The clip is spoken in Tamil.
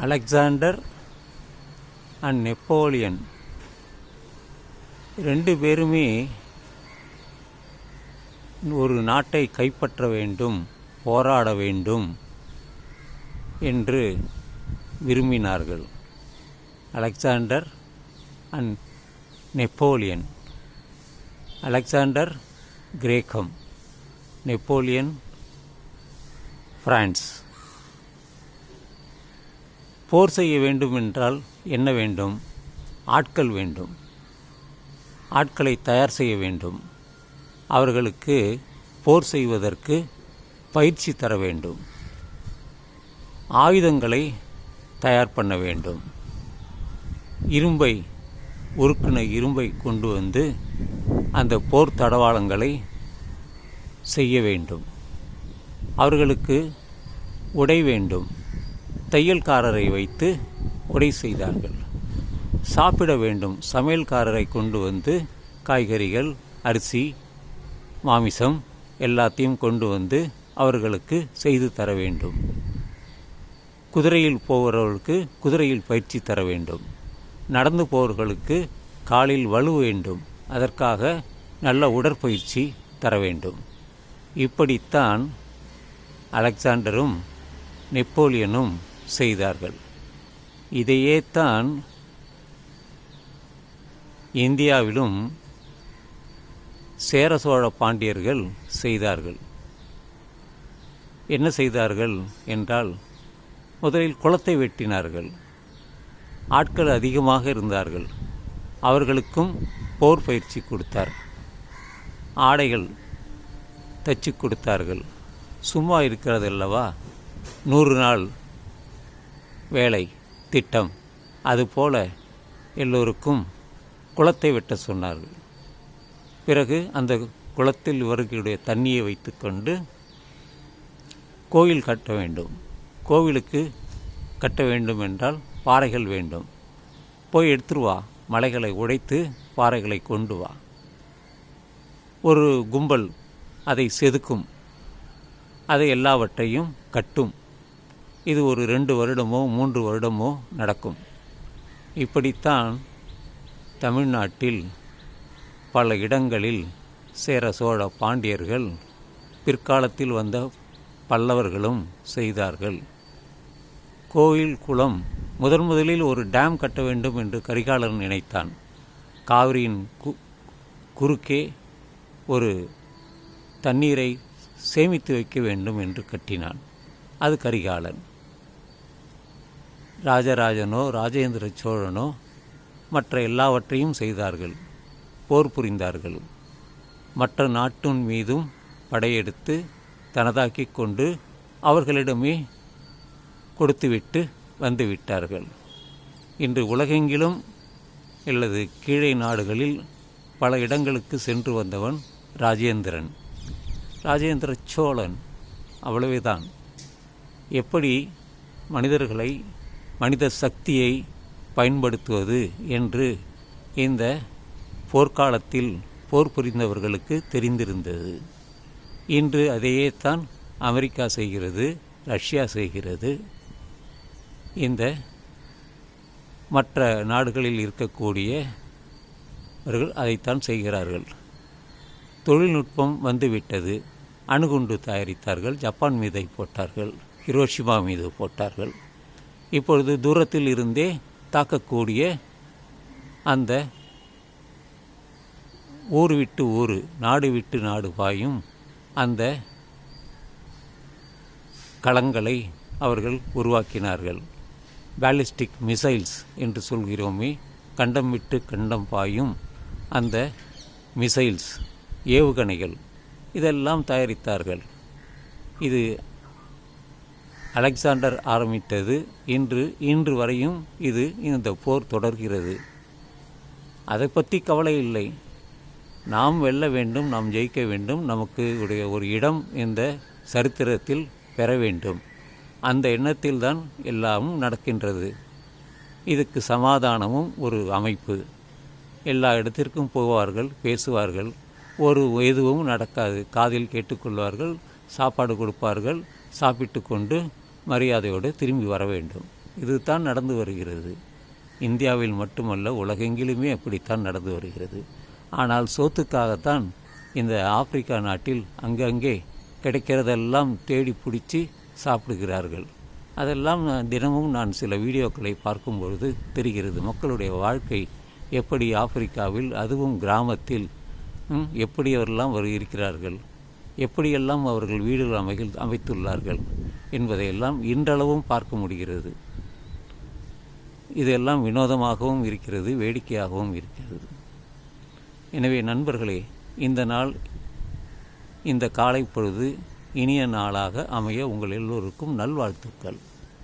Alexander and Napoleon. ரெண்டு பேருமே ஒரு நாட்டை கைப்பற்ற வேண்டும் போராட வேண்டும் என்று விரும்பினார்கள். Alexander and Napoleon. அலெக்சாண்டர் கிரேக்கம் நெப்போலியன் பிரான்ஸ். போர் செய்ய வேண்டும் என்றால் என்ன வேண்டும்? ஆட்கள் வேண்டும். ஆட்களை தயார் செய்ய வேண்டும். அவர்களுக்கு போர் செய்வதற்கு பயிற்சி தர வேண்டும். ஆயுதங்களை தயார் பண்ண வேண்டும். இரும்பை உருக்குன இரும்பை கொண்டு வந்து அந்த போர் தடவாளங்களை செய்ய வேண்டும். அவர்களுக்கு உடை வேண்டும். தையல்காரரை வைத்து உடை செய்தார்கள். சாப்பிட வேண்டும். சமையல்காரரை கொண்டு வந்து காய்கறிகள் அரிசி மாமிசம் எல்லாத்தையும் கொண்டு வந்து அவர்களுக்கு செய்து தர வேண்டும். குதிரையில் போகிறவர்களுக்கு குதிரையில் பயிற்சி தர வேண்டும். நடந்து போவர்களுக்கு காலில் வலு வேண்டும். அதற்காக நல்ல உடற்பயிற்சி தர வேண்டும். இப்படித்தான் அலெக்சாண்டரும் நெப்போலியனும் செய்தார்கள். இதையே தான் இந்தியாவிலும் சேர சோழ பாண்டியர்கள் செய்தார்கள். என்ன செய்தார்கள் என்றால் முதலில் குளத்தை வெட்டினார்கள். ஆட்கள் அதிகமாக இருந்தார்கள். அவர்களுக்கும் போர் பயிற்சி கொடுத்தார். ஆடைகள் தச்சு கொடுத்தார்கள். சும்மா இருக்கிறதல்லவா? நூறு நாள் வேலை திட்டம். அதுபோல எல்லோருக்கும் குளத்தை வெட்ட சொன்னார்கள். பிறகு அந்த குளத்தில் இவர்களுடைய தண்ணியை வைத்துக்கொண்டு கோயில் கட்ட வேண்டும். கோவிலுக்கு கட்ட வேண்டும் என்றால் பாறைகள் வேண்டும். போய் எடுத்துரு வா மலைகளை உடைத்து பாறைகளை கொண்டு வா. ஒரு கும்பல் அதை செதுக்கும். அதை எல்லாவற்றையும் கட்டும். இது ஒரு ரெண்டு வருடமோ மூன்று வருடமோ நடக்கும். இப்படித்தான் தமிழ்நாட்டில் பல இடங்களில் சேர சோழ பாண்டியர்கள் பிற்காலத்தில் வந்த பல்லவர்களும் செய்தார்கள். கோயில் குளம் முதன் முதலில் ஒரு டேம் கட்ட வேண்டும் என்று கரிகாலன் நினைத்தான். காவிரியின் கு குறுக்கே ஒரு தண்ணீரை சேமித்து வைக்க வேண்டும் என்று கட்டினான். அது கரிகாலன். ராஜராஜனோ ராஜேந்திர சோழனோ மற்ற எல்லாவற்றையும் செய்தார்கள் போர் புரிந்தார்கள். மற்ற நாட்டின் மீதும் படையெடுத்து தனதாக்கி கொண்டு அவர்களிடமே கொடுத்துவிட்டு வந்துவிட்டார்கள். இன்று உலகெங்கிலும் அல்லது கீழே நாடுகளில் பல இடங்களுக்கு சென்று வந்தவன் ராஜேந்திரன். ராஜேந்திர சோழன். அவ்வளவேதான். எப்படி மனிதர்களை மனித சக்தியை பயன்படுத்துவது என்று இந்த போர்க்காலத்தில் போர் புரிந்தவர்களுக்கு தெரிந்திருந்தது. இன்று அதையே தான் அமெரிக்கா செய்கிறது ரஷ்யா செய்கிறது. இந்த மற்ற நாடுகளில் இருக்கக்கூடியவர்கள் அதைத்தான் செய்கிறார்கள். தொழில்நுட்பம் வந்துவிட்டது அணுகுண்டு தயாரித்தார்கள் ஜப்பான் மீதை போட்டார்கள் ஹிரோஷிமா மீது போட்டார்கள். இப்பொழுது தூரத்தில் இருந்தே தாக்கக்கூடிய அந்த ஊர் விட்டு ஊர் நாடு விட்டு நாடு பாயும் அந்த களங்களை அவர்கள் உருவாக்கினார்கள். பேலிஸ்டிக் மிசைல்ஸ் என்று சொல்கிறோமே கண்டம் விட்டு கண்டம் பாயும் அந்த மிசைல்ஸ் ஏவுகணைகள் இதெல்லாம் தயாரித்தார்கள். இது அலெக்சாண்டர் ஆரம்பித்தது. இன்று இன்று வரையும் இது இந்த போர் தொடர்கிறது. அதை பற்றி கவலை இல்லை. நாம் வெல்ல வேண்டும் நாம் ஜெயிக்க வேண்டும். நமக்கு உடைய ஒரு இடம் இந்த சரித்திரத்தில் பெற வேண்டும். அந்த எண்ணத்தில்தான் எல்லாமும் நடக்கின்றது. இதுக்கு சமாதானமும் ஒரு அமைப்பு. எல்லா இடத்திற்கும் போவார்கள் பேசுவார்கள். ஒரு எதுவும் நடக்காது. காதில் கேட்டுக்கொள்வார்கள் சாப்பாடு கொடுப்பார்கள். சாப்பிட்டு கொண்டு மரியாதையோடு திரும்பி வர வேண்டும். இதுதான் நடந்து வருகிறது. இந்தியாவில் மட்டுமல்ல உலகெங்கிலுமே அப்படித்தான் நடந்து வருகிறது. ஆனால் சோத்துக்காகத்தான் இந்த ஆப்பிரிக்கா நாட்டில் அங்கங்கே கிடைக்கிறதெல்லாம் தேடி பிடிச்சி சாப்பிடுகிறார்கள். அதெல்லாம் நான் தினமும் நான் சில வீடியோக்களை பார்க்கும் பொழுது தெரிகிறது. மக்களுடைய வாழ்க்கை எப்படி ஆப்பிரிக்காவில் அதுவும் கிராமத்தில் ம், எப்படி இருக்கிறார்கள் எப்படியெல்லாம் அவர்கள் வீடுகள் அமைகள் அமைத்துள்ளார்கள் என்பதையெல்லாம் இன்றளவும் பார்க்க முடிகிறது. இதெல்லாம் வினோதமாகவும் இருக்கிறது வேடிக்கையாகவும் இருக்கிறது. எனவே நண்பர்களே இந்த நாள் இந்த காலை பொழுது இனிய நாளாக அமைய உங்கள் எல்லோருக்கும் நல்வாழ்த்துக்கள்.